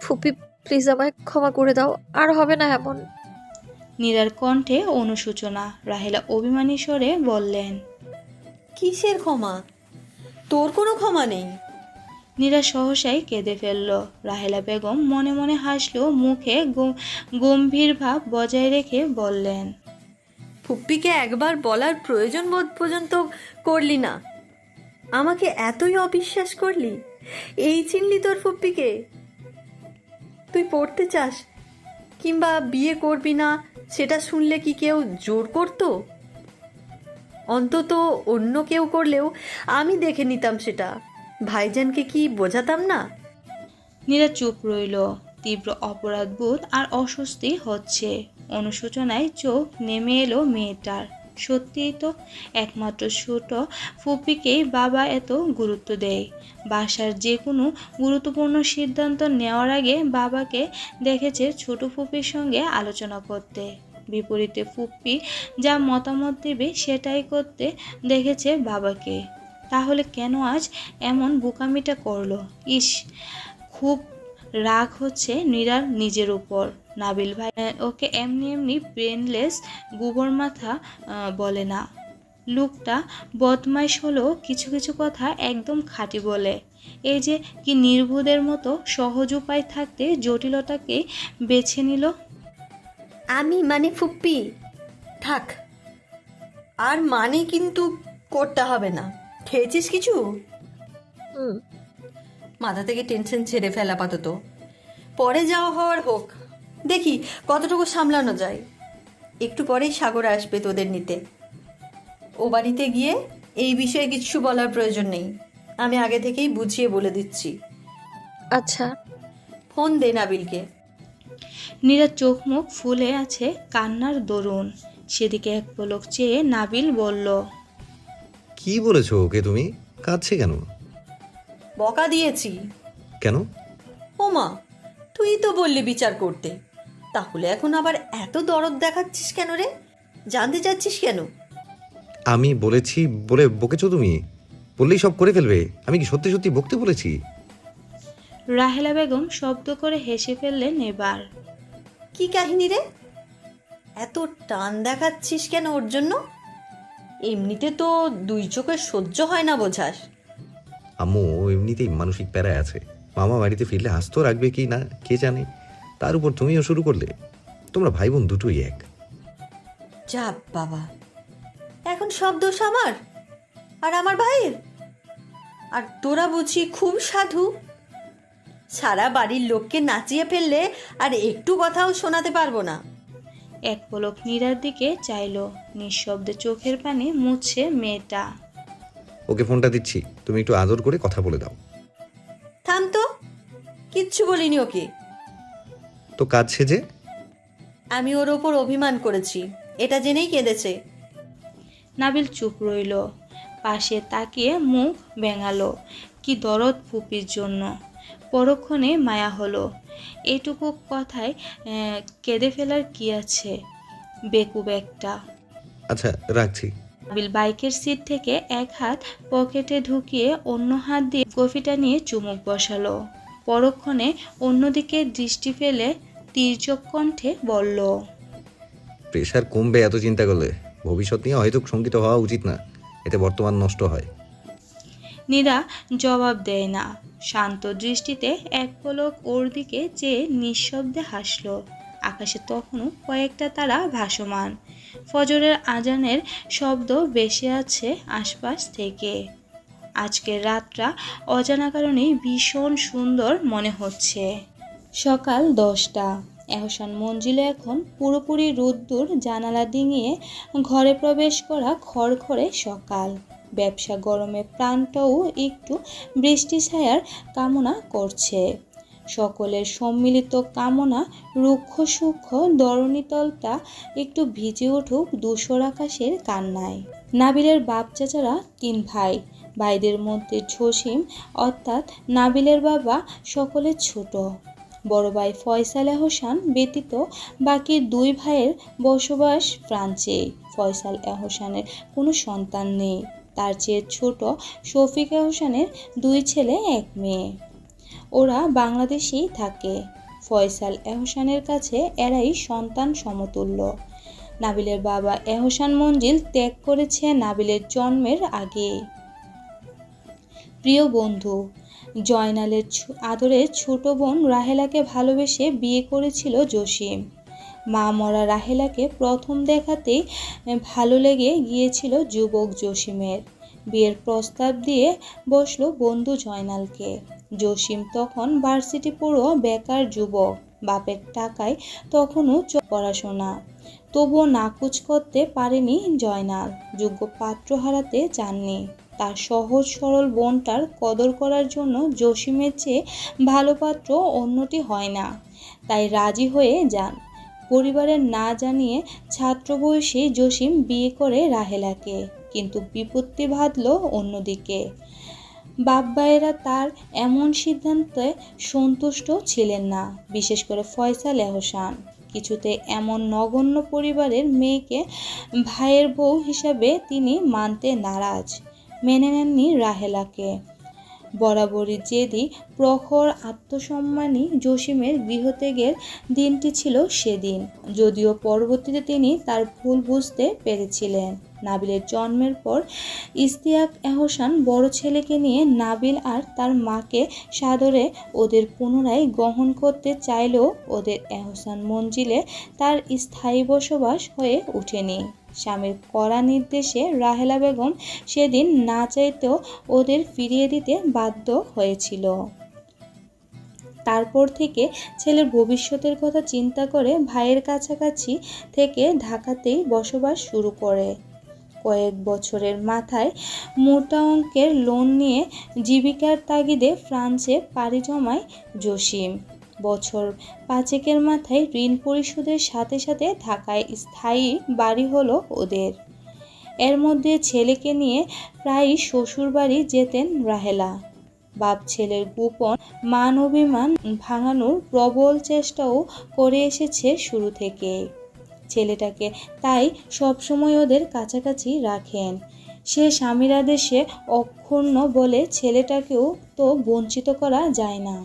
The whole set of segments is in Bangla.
ফুপি প্লিজ আমায় ক্ষমা করে দাও। আর হবে না এমন। নীরার কণ্ঠে অনুশোচনা রাহেলা অভিমানী স্বরে বললেন কিসের ক্ষমা? তোর কোনো ক্ষমা নেই। নীরা সহসাই কেঁদে ফেলল। রাহেলা বেগম মনে মনে হাসলেও মুখে গম- গম্ভীর ভাব বজায় রেখে বললেন ফুপ্পিকে একবার বলার প্রয়োজন বোধ পর্যন্ত করলি না। আমাকে এতই অবিশ্বাস করলি? এই চিনলি তোর ফুপ্পিকে? তুই পড়তে চাস কিংবা বিয়ে করবি না সেটা শুনলে কি কেউ জোর করতো? অন্তত অন্য কেউ করলেও আমি দেখে নিতাম সেটা। ভাইজানকে কি বোঝাতাম না? নীরা চুপ রইল। তীব্র অপরাধবোধ আর অস্বস্তি হচ্ছে। অনুশোচনায় চোখ নেমে এলো মেয়েটার। সত্যিই তো একমাত্র ছোট ফুপিকেই বাবা এত গুরুত্ব দেয়। বাসার যে কোনো গুরুত্বপূর্ণ সিদ্ধান্ত নেওয়ার আগে বাবাকে দেখেছে ছোট ফুপির সঙ্গে আলোচনা করতে। বিপরীতে ফুপ্পি যা মতামত দেবে সেটাই করতে দেখেছে বাবাকে। তাহলে কেন আজ এমন বোকামিটা করল? ইস, খুব রাগ হচ্ছে নীরার নিজের উপর। নাবিল ভাই। ওকে এমনি এমনি ব্রেনলেস গোবর মাথা বলে না। লোকটা বদমাইশ হলেও কিছু কিছু কথা একদম খাঁটি বলে। এই যে কি নির্বোধের মতো সহজ উপায় থাকতে জটিলতাকে বেছে নিল। আমি মানে ফুপ্পি। থাক আর মানে কিন্তু করতে হবে না। খেয়েছিস কিছু? হুম। মাথা থেকে টেনশন ছেড়ে ফেলা আপাতত। পরে যাওয়া হওয়ার হোক। দেখি কতটুকু সামলানো যায়। একটু পরেই সাগর আসবে তোদের নিতে। ও বাড়িতে গিয়ে এই বিষয়ে কিছু বলার প্রয়োজন নেই। আমি আগে থেকেই বুঝিয়ে বলে দিচ্ছি। আচ্ছা। ফোন দে নাবিলকে। নীরার চোখ মুখ ফুলে আছে কান্নার দরুন। সেদিকে এক পলক চেয়ে নাবিল বলল কি বলেছ ওকে তুমি? কাঁদছে কেন? বকা দিয়েছি। কেন? ওমা তুই তো বললি বিচার করতে। তাহলে এখন আবার এত দরদ দেখাচ্ছিস কেন রে? জানতে চাচ্ছিস কেন? আমি বলেছি বলে বকেছো তুমি? বললেই সব করে ফেলবে। আমি কি সত্যি সত্যি বকতে বলেছি? রাহেলা বেগম শব্দ করে হেসে ফেললেন এবার। কি কাহিনী রে? এত টান দেখাচ্ছিস কেন ওর জন্য? এমনিতে তো দুই চোখে সহ্য হয় না বোঝাস আম্মু ও এমনিতেই মানসিক প্যারা আছে। মামা বাড়িতে ফিরলে হাসতো রাখবে কি না কে জানে? তার উপর তুমিও শুরু করলে তোমরা ভাই বোন দুটোই এক। যা বাবা এখন সব দোষ আমার? আর আমার ভাইয়ের? আর তোরা বুঝি খুব সাধু? সারা বাড়ির লোককে নাচিয়ে ফেললে আর একটু কথাও শোনাতে পারব না। এক পলক নীরার দিকে চাইলো নিঃশব্দে চোখের পানি মুছে মেয়েটা। ওকে ফোনটা দিচ্ছি তুমি একটু আদর করে কথা বলে দাও। থাম তো কিচ্ছু বলিনি ওকে। তো কাজ সেজে? আমি ওর ওপর অভিমান করেছি। এটা জেনেই কেঁদেছে। নাবিল চুপ রইল। পাশে তাকিয়ে মুখ ব্যাঙালো কি দরদ ফুপির জন্য। পরক্ষণে মায়া হলো। এইটুকু কথায় আহ, কেঁদে ফেলার কি আছে? বেকুব একটা। আচ্ছা রাখছি। নাবিল বাইকের সিট থেকে এক হাত পকেটে ঢুকিয়ে অন্য হাত দিয়ে কফিটা নিয়ে চুমুক বসালো। পরক্ষণে অন্যদিকে দৃষ্টি ফেলে তীর্যক কণ্ঠে বলল প্রেশার কমবে এত চিন্তা করলে? ভবিষ্যৎ নিয়ে হয়তো শঙ্কিত হওয়া উচিত না। এতে বর্তমান নষ্ট হয়। নীরা জবাব দেয় না। শান্ত দৃষ্টিতে এক পলক ওর দিকে চেয়ে নিঃশব্দে হাসল। আকাশে তখনও কয়েকটা তারা ভাসমান। ফজরের আজানের শব্দ ভেসে আছে আশপাশ থেকে। আজকের রাতটা অজানা কারণে ভীষণ সুন্দর মনে হচ্ছে। সকাল দশটা। এহসান মঞ্জিলে এখন পুরোপুরি রোদ্দুর, জানালা ডিঙিয়ে ঘরে প্রবেশ করা খড়খড়ে সকাল। ব্যবসা গরমে প্রাণটাও একটু বৃষ্টি ছায়ার কামনা করছে। সকলের সম্মিলিত কামনা, রুক্ষ সূক্ষ্ম দরণীতলটা একটু ভিজে উঠুক ধূসর আকাশের কান্নায়। নাবিলের বাপ চাচারা তিন ভাই। ভাইদের মধ্যে জসিম অর্থাৎ নাবিলের বাবা সকলের ছোট। বড় ভাই ফয়সাল এহসান ব্যতীত বাকি দুই ভাইয়ের বসবাস ফ্রান্সে। ফয়সাল এহসানের কোনো সন্তান নেই। তার চেয়ে ছোট শফিক হোসেনের দুই ছেলে, এক মেয়ে। ওরা বাংলাদেশেই থাকে। ফয়সাল এহসানের কাছে এরাই সন্তান সমতুল্য। নাবিলের বাবা এহসান মঞ্জিল ত্যাগ করেছে নাবিলের জন্মের আগে। প্রিয় বন্ধু জয়নালের আদরের ছোট বোন রাহেলাকে ভালোবেসে বিয়ে করেছিল জসিম মা মরা রাহেলাকে প্রথম দেখাতেই ভালো লেগে গিয়েছিল যুবক জসিমের বিয়ের প্রস্তাব দিয়ে বসল বন্ধু জয়নালকে। জসিম তখন ভার্সিটি পুরো বেকার যুবক। বাপের টাকায় তখনও পড়াশোনা। তবুও নাকুচ করতে পারেনি জয়নাল। যোগ্য পাত্র হারাতে চাননি। তার সহজ, সরল বোনটার কদর করার জন্য জসিমের চেয়ে ভালো পাত্র অন্যটি হয় না। তাই রাজি হয়ে যান। পরিবারের না জানিয়ে ছাত্র বয়সী জসিম বিয়ে করে রাহেলাকে, কিন্তু বিপত্তি বাঁধল অন্যদিকে। বাব্বায়েরা তার এমন সিদ্ধান্তে সন্তুষ্ট ছিলেন না, বিশেষ করে ফয়সাল এহসান। কিছুতে এমন নগণ্য পরিবারের মেয়েকে ভাইয়ের বউ হিসাবে তিনি মানতে নারাজ। মেনে নেননি রাহেলাকে। বরাবরই জেদি, প্রখর আত্মসম্মানী জসিমের গৃহত্যাগের দিনটি ছিল সেদিন। যদিও পরবর্তীতে তিনি তার ভুল বুঝতে পেরেছিলেন। নাবিলের জন্মের পর ইস্তিয়াক এহসান বড় ছেলেকে নিয়ে নাবিল আর তার মাকে সাদরে ওদের পুনরায় গ্রহণ করতে চাইলেও ওদের এহসান মঞ্জিলে তার স্থায়ী বসবাস হয়ে ওঠেনি। স্বামীর কড়া নির্দেশে রাহেলা বেগম সেদিন না চাইতেও ওদের ফিরিয়ে দিতে বাধ্য হয়েছিল। তারপর থেকে ছেলের ভবিষ্যতের কথা চিন্তা করে ভাইয়ের কাছাকাছি থেকে ঢাকাতেই বসবাস শুরু করে। কয়েক বছরের মাথায় মোটা অঙ্কের লোন নিয়ে জীবিকার তাগিদে ফ্রান্সে পাড়ি জমায় জসিম। বছর পাঁচেকের মাথায় ঋণ পরিশোধের সাথে সাথে ঢাকায় স্থায়ী বাড়ি হলো ওদের। এর মধ্যে ছেলেকে নিয়ে প্রায়ই শ্বশুরবাড়ি যেতেন রাহেলা। বাপ ছেলের গোপন মান অভিমান ভাঙানোর প্রবল চেষ্টাও করে এসেছে শুরু থেকে। ছেলেটাকে তাই সবসময় ওদের কাছাকাছি রাখেন। সে স্বামীর আদেশে অক্ষুণ্ণ বলে ছেলেটাকেও তো বঞ্চিত করা যায় না।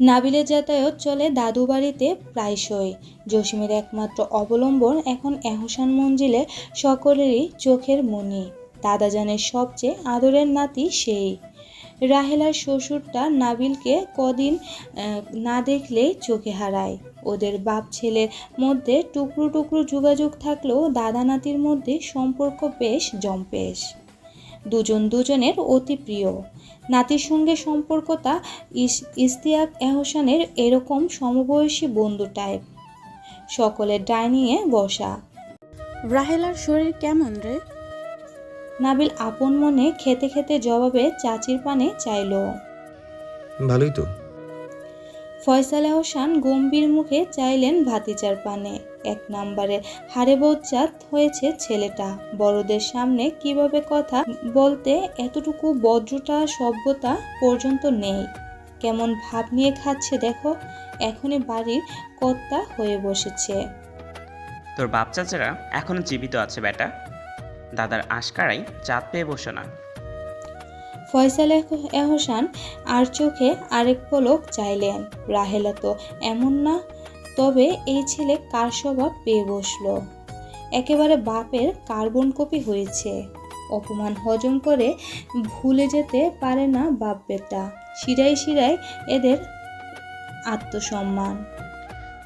নাবিলের যাতায়াত চলে দাদু বাড়িতে প্রায়শই। জসিমের একমাত্র অবলম্বন এখন এহসান মঞ্জিলে সকলেরই চোখের মনি। দাদাজানের সবচেয়ে আদরের নাতি সেই। রাহেলার শ্বশুরটা নাবিলকে কদিন না দেখলেই চোখে হারায়। ওদের বাপ ছেলের মধ্যে টুকরো টুকরো যোগাযোগ থাকলেও দাদা নাতির মধ্যে সম্পর্ক বেশ জম্পেশ। দুজন দুজনের অতি প্রিয়। নাতির সঙ্গে সম্পর্কটা ইস- ইস্তিয়াক এহসানের এরকম সমবয়সী বন্ধু টাইপ সকলের ডাইনিংয়ে বসা। রাহেলার শরীর কেমন রে? নাবিল আপন মনে খেতে খেতে জবাবে চাচির পানে চাইলো। ভালোই তো। ফয়সাল এহসান গম্ভীর মুখে চাইলেন ভাতিজার পানে। এক নম্বরে হারে বজ্জাত হয়েছে ছেলেটা। বড়দের সামনে কীভাবে কথা বলতে এতটুকু বজ্রতা সভ্যতা পর্যন্ত নেই। কেমন ভাব নিয়ে খাচ্ছে দেখো এখনই বাড়ির কর্তা হয়ে বসেছে। তোর বাপ চাচারা এখনও জীবিত আছে বেটা? দাদার আশকারাই চাঁদ পেয়ে বসো না। ফয়সাল এহসান আর চোখে আরেক পলক চাইলেন। রাহেলা তো এমন না তবে এই ছেলে কার স্বভাব পেয়ে বসল? একেবারে বাপের কার্বন কপি হয়েছে। অপমান হজম করে ভুলে যেতে পারে না বাপ বেটা। শিরায় শিরায় এদের আত্মসম্মান।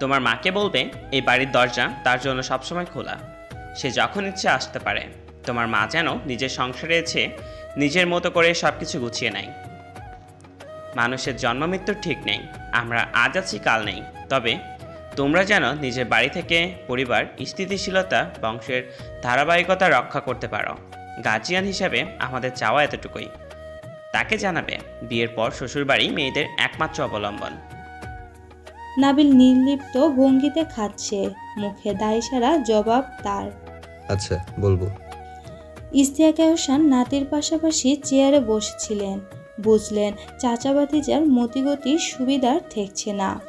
তোমার মাকে বলবে, এই বাড়ির দরজা তার জন্য সবসময় খোলা। সে যখন ইচ্ছে আসতে পারে, তোমার মা যেন নিজের সংসারে এসে নিজের মতো করে সব কিছু গুছিয়ে নেয়। মানুষের জন্ম মৃত্যুর ঠিক নেই। আমরা আজ আছি, কাল নেই। তবে তোমরা যেন নিজের বাড়ি থেকে পরিবার স্থিতিশীলতা বংশের ধারাবাহিকতা রক্ষা করতে পারো। গার্জিয়ান হিসাবে আমাদের চাওয়া এতটুকুই। তাকে জানাবে বিয়ের পর শ্বশুরবাড়ি মেয়েদের একমাত্র অবলম্বন। নাবিল নির্লিপ্ত ভঙ্গিতে খাচ্ছে। মুখে দায়সারা জবাব তার। আচ্ছা বলব। ইস্তিয়াক হোসেন নাতির পাশাপাশি চেয়ারে বসেছিলেন। বুঝলেন চাচা ভাতিজার মতিগতির সুবিধার ঠেকছে না।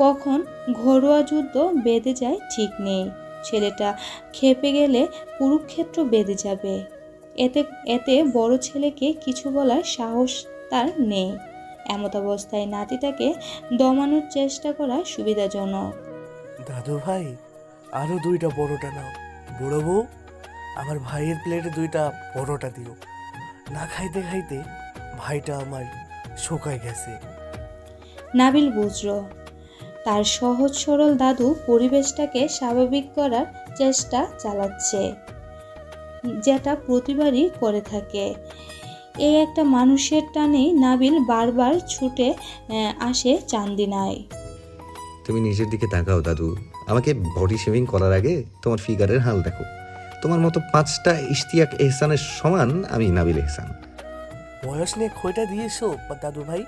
কখন ঘরোয়া যুদ্ধ বেঁধে যায় ঠিক নেই। ছেলেটা খেপে গেলে কুরুক্ষেত্র বেঁধে যাবে। এতে এতে বড় ছেলেকে কিছু বলার সাহস তার নেই। এমত অবস্থায় নাতিটাকে দমানোর চেষ্টা করা সুবিধাজনক। দাদু ভাই আরও দুইটা পরোটা নাও। বড় বউ আমার ভাইয়ের প্লেটে দুইটা পরোটা দিও। না খাইতে খাইতে ভাইটা আমার শুকায় গেছে। নাবিল বুঝল। তার সহজ সরল দাদু পরিবেশটাকে স্বাভাবিক করার চেষ্টা চালাচ্ছে যেটা প্রতিবারই করে থাকে। এই একটা মানুষের টানেই নাবিল বারবার ছুটে আসে চান্দিনায়। তুমি নিজের দিকে তাকাও দাদু। আমাকে বডি শেভিং করার আগে তোমার ফিগারের হাল দেখো। তোমার মতো পাঁচটা ইশতিয়াক এহসানের সমান আমি নাবিল এহসান। বয়স নিয়ে খইটা দিয়েছ দাদু ভাই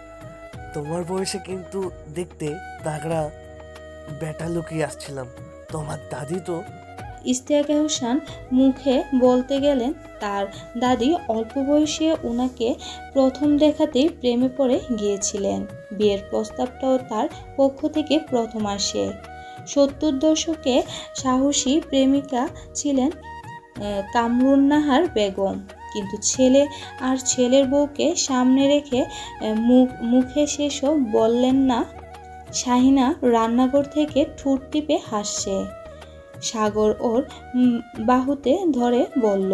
তোমার বয়সে কিন্তু দেখতে তাগড়া বেটা লুকিয়ে আসছিলাম। তোমার দাদি তো? ইস্তিয়াক হোসেন মুখে বলতে গেলেন, তার দাদি অল্প বয়সে ওনাকে প্রথম দেখাতেই প্রেমে পড়ে গিয়েছিলেন। বিয়ের প্রস্তাবটাও তার পক্ষ থেকে প্রথম আসে। সত্তর দশকে সাহসী প্রেমিকা ছিলেন কামরুন্নাহার বেগম। কিন্তু ছেলে আর ছেলের বউকে সামনে রেখে মুখ মুখে শেষও বললেন না। শাহিনা রান্নাঘর থেকে ঠোঁট টিপে হাসছে। সাগর ওর বাহুতে ধরে বলল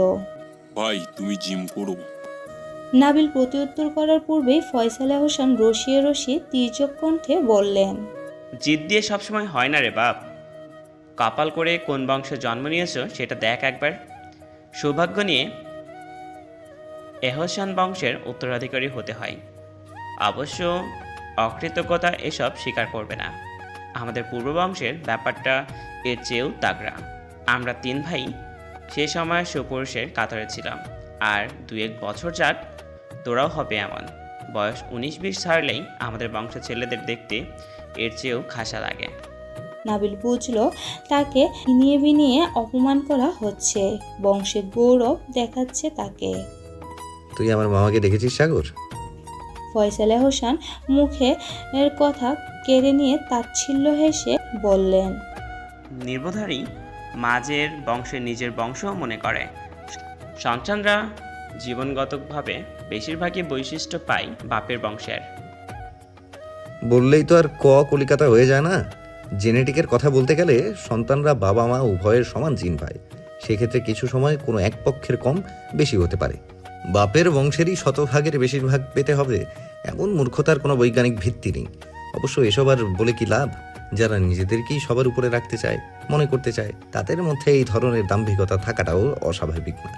ভাই তুমি জিম করো। নাবিল প্রত্যুত্তর করার পূর্বেই ফয়সালা হোসেন রসিয়ে রসিয়ে তীর্যক কণ্ঠে বললেন জিদ দিয়ে সবসময় হয় না রে বাপ। কপাল করে কোন বংশে জন্ম নিয়েছো সেটা দেখ একবার। সৌভাগ্য নিয়ে এহসান বংশের উত্তরাধিকারী হতে হয়। অবশ্য অকৃতজ্ঞতা এসব স্বীকার করবে না। আমাদের পূর্ব বংশের ব্যাপারটা এর চেয়েও তাগড়া। আমরা তিন ভাই, সে সময় সুপুরুষের কাতারে ছিলাম। আর দু এক বছর যাক, তোরাও হবে এমন। বয়স উনিশ বিশ ছাড়লেই আমাদের বংশ ছেলেদের দেখতে এর চেয়েও খাসা লাগে। নাবিল বুঝলো, তাকে বিনিয়ে বিনিয়ে অপমান করা হচ্ছে। বংশের গৌরব দেখাচ্ছে তাকে। তুই আমার মামাকে দেখেছিস সাগর? ফয়সালা হোসেন মুখে এর কথা কেড়ে নিয়ে তাচ্ছিল্য হেসে বললেন নির্বধারী মাঝের বংশের নিজের বংশও মনে করে। সন্তানরা জীবনগতভাবে বেশিরভাগই বৈশিষ্ট্য পায় বাপের বংশের। বললেই তো আর ক কলিকাতা হয়ে যায় না। জেনেটিকের কথা বলতে গেলে সন্তানরা বাবা মা উভয়ের সমান জিন পায় সেক্ষেত্রে কিছু সময় কোনো এক পক্ষের কম বেশি হতে পারে। বাপের বংশেরই শতভাগের বেশিরভাগ পেতে হবে, এমন মূর্খতার কোনো বৈজ্ঞানিক ভিত্তি নেই। অবশ্য এসব আর বলে কি লাভ? যারা নিজেদেরকেই সবার উপরে রাখতে চায়, মনে করতে চায়, তাদের মধ্যে এই ধরনের দাম্ভিকতা থাকাটাও অস্বাভাবিক না।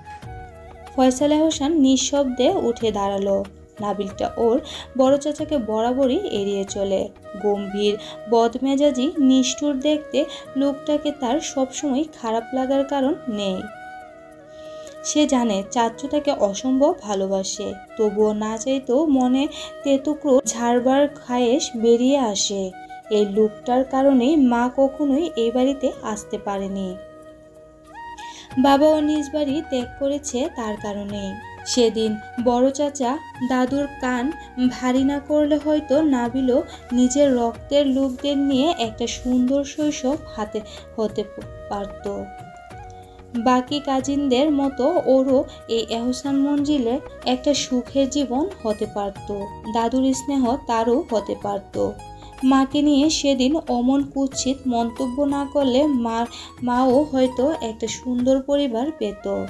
ফয়সালা হোসেন নিঃশব্দে উঠে দাঁড়াল। নাবিলটা ওর বড় চাচাকে বরাবরই এড়িয়ে চলে। গম্ভীর বদমেজাজি নিষ্ঠুর দেখতে লোকটাকে তার সবসময় খারাপ লাগার কারণ নেই। সে জানে চাচ্চু তাকে অসম্ভব ভালোবাসে, তবুও না চাইতেও মনে তেতুকরো ঝাড়বার খায়েশ বেরিয়ে আসে। এই লোকটার কারণেই মা কখনোই এই বাড়িতে আসতে পারেনি। বাবাও নিজ বাড়ি ত্যাগ করেছে তার কারণে সেদিন বড় চাচা দাদুর কান ভারী না করলে হয়তো নাবিলও নিজের রক্তের লোকদের নিয়ে একটা সুন্দর শৈশব হাতে হতে পারত। বাকি কাজিনদের মতো ওরও এই এহসান মঞ্জিলে একটা সুখের জীবন হতে পারত। দাদুর স্নেহ তারও হতে পারত। মাকে নিয়ে সেদিন অমন কুৎসিত মন্তব্য না করলে মা, মাও হয়তো একটা সুন্দর পরিবার পেত।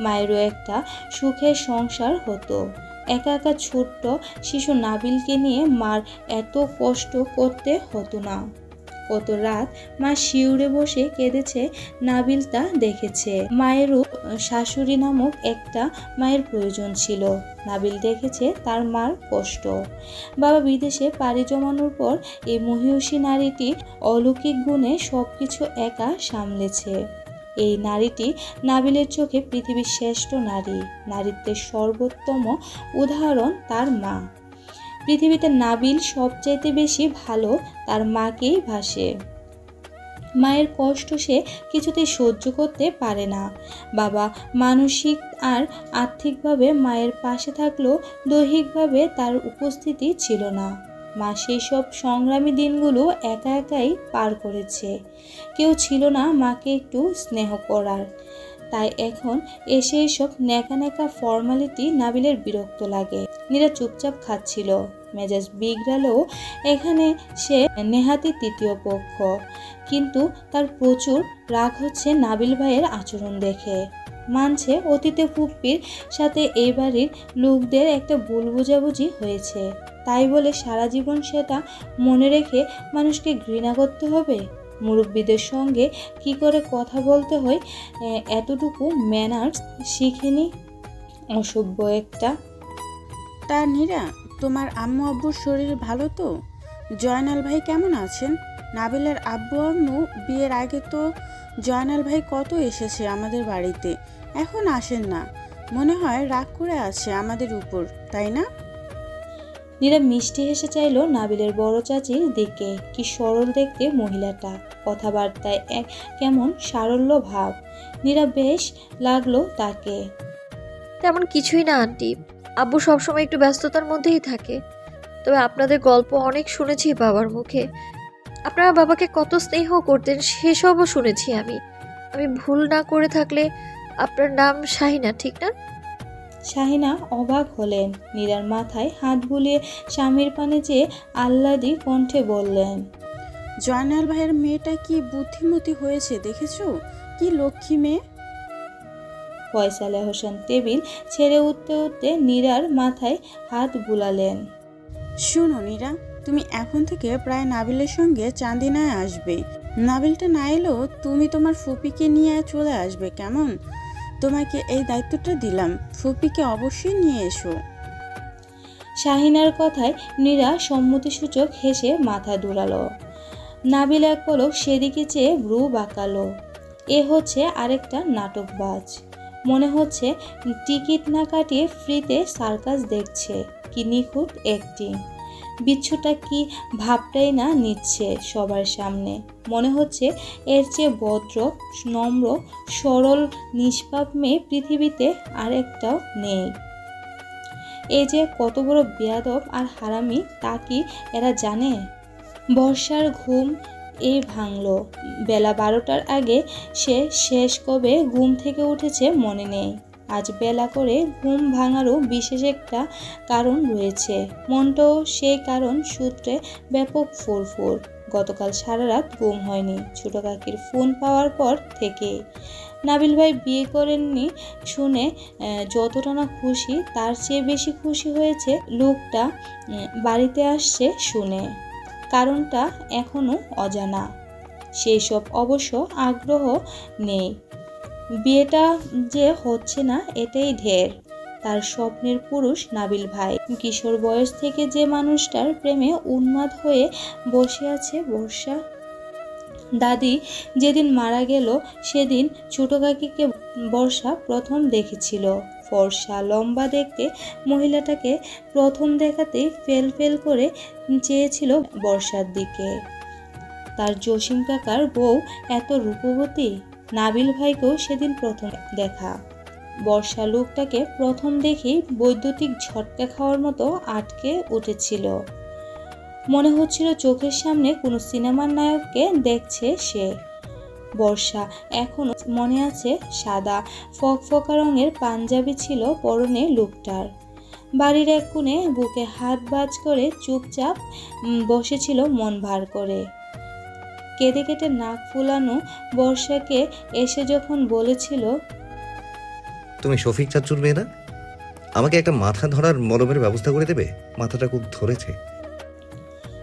মায়েরও একটা সুখের সংসার হতো। একা একা ছোট্ট শিশু নাবিলকে নিয়ে মার এত কষ্ট করতে হতো না। কত রাত মা শিউরে বসে কেঁদেছে, নাবিল তা দেখেছে। মায়েরও শাশুড়ি নামক একটা মায়ের প্রয়োজন ছিল। নাবিল দেখেছে তার মার কষ্ট। বাবা বিদেশে পাড়ি জমানোর পর এই মহিষী নারীটি অলৌকিক গুণে সব কিছু একা সামলেছে। এই নারীটি নাবিলের চোখে পৃথিবীর শ্রেষ্ঠ নারী। নারীত্বের সর্বোত্তম উদাহরণ তার মা। পৃথিবীতে নাবিল সবচাইতে বেশি ভালো তার মাকেই ভাসে। মায়ের কষ্ট সে কিছুতেই সহ্য করতে পারে না। বাবা মানসিক আর আর্থিকভাবে মায়ের পাশে থাকলেও দৈহিকভাবে তার উপস্থিতি ছিল না। মা সেই সব সংগ্রামী দিনগুলো একা একাই পার করেছে। কেউ ছিল না মাকে একটু স্নেহ করার। তাই এখন এসে এসব ন্যাকা ন্যাকা ফর্মালিটি নাবিলের বিরক্ত লাগে। নীরা চুপচাপ খাচ্ছিল। মেজাজ বিগড়ালেও এখানে সে নেহাতি তৃতীয় পক্ষ। কিন্তু তার প্রচুর রাগ হচ্ছে নাবিল ভাইয়ের আচরণ দেখে। মানছে অতীতে ফুপ্পির সাথে এই বাড়ির লোকদের একটা ভুল বোঝাবুঝি হয়েছে। তাই বলে সারা জীবন সেটা মনে রেখে মানুষকে ঘৃণা করতে হবে? মুরব্বীদের সঙ্গে কি করে কথা বলতে হয় এতটুকু ম্যানার্স শিখেনি অসভ্য একটা। তা নীরা, তোমার আম্মু আব্বুর শরীর ভালো তো? জয়নাল ভাই কেমন আছেন? নাবিলের আব্বু আম্মু বিয়ের আগে তো জয়নাল ভাই কত এসেছে আমাদের বাড়িতে, এখন আসেন না। মনে হয় রাগ করে আছে আমাদের উপর, তাই না? নীরা মিষ্টি হেসে চাইল নাবিলের বড় চাচির দিকে। কি সরল দেখতে মহিলাটা। কথাবার্তায় এক কেমন সারল্য ভাব। নীরা বেশ লাগল তাকে। তেমন কিছুই না, আন্টি। আব্বু সবসময় একটু ব্যস্ততার মধ্যেই থাকে। তবে আপনাদের গল্প অনেক শুনেছি বাবার মুখে। আপনারা বাবাকে কত স্নেহ করতেন সেসবও শুনেছি আমি। আমি ভুল না করে থাকলে আপনার নাম শাহিনা, ঠিক না? শাহিনা অবাক হলেন। নীরার মাথায় হাত বুলিয়ে স্বামীর পানে চেয়ে আহ্লাদি কণ্ঠে বললেন জয়নাল ভাইয়ের মেয়েটা কি বুদ্ধিমতী হয়েছে দেখেছ? কি লক্ষ্মী মেয়ে? ফয়সালে হোসেন টেবিল ছেড়ে উঠতে উঠতে নীরার মাথায় হাত বুলালেন। শোনো নীরা তুমি এখন থেকে প্রায় নাবিলের সঙ্গে চাঁদিনায় আসবে। নাবিলটা না এলেও তুমি তোমার ফুপিকে নিয়ে চলে আসবে কেমন? তোমাকে এই দায়িত্বটা দিলাম। ফুপিকে অবশ্যই নিয়ে এসো। শাহিনার কথায় নীরা সম্মতিসূচক হেসে মাথা দুলালো নাবিল এক পলক সেদিকে চেয়ে ভ্রু বাঁকালো। এ হচ্ছে আরেকটা নাটকবাজ। মনে হচ্ছে টিকিট না কাটিয়ে ফ্রিতে সার্কাস দেখছে। কি নিখুঁত অ্যাক্টিং বিচ্ছুটা কি ভাবটাই না নিচ্ছে সবার সামনে। মনে হচ্ছে এর চেয়ে ভদ্র, নম্র, সরল, নিষ্পাপ মেয়ে পৃথিবীতে আরেকটাও নেই। এই যে কত বড় বেয়াদব আর হারামি, তা কি এরা জানে? বর্ষার ঘুম এই ভাঙলো। বেলা বারোটার আগে সে শেষ কবে ঘুম থেকে উঠেছে মনে নেই। আজ বেলা করে ঘুম ভাঙারও বিশেষ একটা কারণ রয়েছে। মনটাও সেই কারণ সূত্রে ব্যাপক ফুরফুর। গতকাল সারা রাত ঘুম হয়নি। ছোট কাকির ফোন পাওয়ার পর থেকে। নাবিল ভাই বিয়ে করেননি শুনে যতটা না খুশি, তার চেয়ে বেশি খুশি হয়েছে লোকটা বাড়িতে আসছে শুনে। কারণটা এখনও অজানা। সেই সব অবশ্য আগ্রহ নেই। বিয়েটা যে হচ্ছে না, এটাই ঢের। তার স্বপ্নের পুরুষ নাবিল ভাই। কিশোর বয়স থেকে যে মানুষটার প্রেমে উন্মাদ হয়ে বসে আছে বর্ষা। দাদি যেদিন মারা গেল, সেদিন ছোট কাকিকে বর্ষা প্রথম দেখেছিল। ফর্সা লম্বা দেখতে মহিলাটাকে প্রথম দেখাতেই ফেল ফেল করে চেয়েছিল বর্ষার দিকে। তার জসিম কাকার বউ এত রূপবতী? নাবিল ভাইকেও সেদিন প্রথম দেখা। বর্ষা লোকটাকে প্রথম দেখেই বৈদ্যুতিক ঝটকা খাওয়ার মতো আটকে উঠেছিল। মনে হচ্ছিল চোখের সামনে কোনো সিনেমার নায়ককে দেখছে সে। বর্ষা এখনও মনে আছে সাদা, ফকফকা রঙের পাঞ্জাবি ছিল পরনে লোকটার। বাড়ির এক কোণে বুকে হাত বাজ করে চুপচাপ বসেছিল মন ভার করে। কেঁদে কেটে নাক ফুলানো বর্ষাকে এসে যখন বলেছিল তুমি শফিক চাচুর মেয়ে না আমাকে একটা মাথা ধরার মলমের ব্যবস্থা করে দেবে? মাথাটা খুব ধরেছে।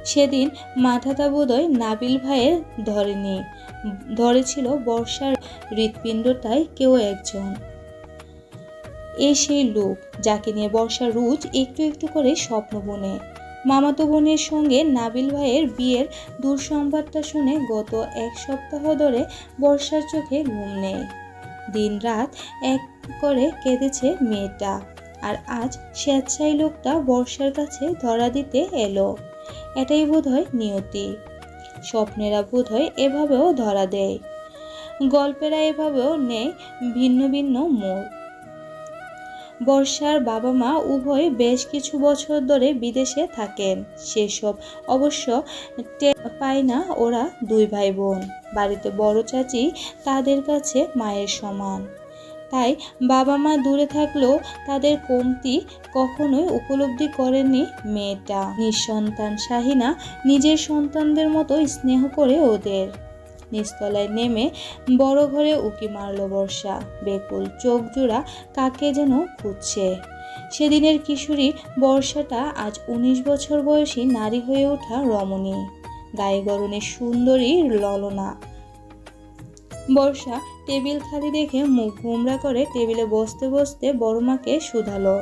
সেদিন মাথাটা বোধহয় নাবিল ভাইয়ের ধরেনি। ধরেছিল বর্ষার হৃৎপিণ্ডটাই কেউ একজন। এ সেই লোক যাকে নিয়ে বর্ষা রোজ একটু একটু করে স্বপ্ন বনে। মামাতো বোনের সঙ্গে নাবিল ভাইয়ের বিয়ের দুঃসংবাদটা শুনে গত এক সপ্তাহ ধরে বর্ষার চোখে ঘুম নেই। দিন রাত এক করে কেঁদেছে মেয়েটা। আর আজ স্বেচ্ছায় লোকটা বর্ষার কাছে ধরা দিতে এলো। এটাই বোধহয় নিয়তি। স্বপ্নেরা বোধহয় এভাবেও ধরা দেয়। গল্পেরা এভাবেও নেয় ভিন্ন ভিন্ন মোড়। বর্ষার বাবা মা উভয় বেশ কিছু বছর ধরে বিদেশে থাকেন সেসব অবশ্য পায় না ওরা দুই ভাই বোন বাড়িতে বড় চাচি তাদের কাছে মায়ের সমান। তাই বাবা মা দূরে থাকলেও তাদের কমতি কখনোই উপলব্ধি করেনি মেয়েটা। নিঃসন্তান শাহিনা নিজের সন্তানদের মতো স্নেহ করে ওদের। নিচতলায় নেমে বড় ঘরে উকি মারল বর্ষা। বেকুল চোখ জোড়া কাকে যেন খুঁজছে। সেদিনের কিশোরী বর্ষাটা আজ উনিশ বছর বয়সী নারী হয়ে ওঠা রমণী। গায়ে গরনে সুন্দরী ললনা। বর্ষা টেবিল খালি দেখে মুখ গোমরা করে টেবিলে বসতে বসতে বড়মাকে শুধালো।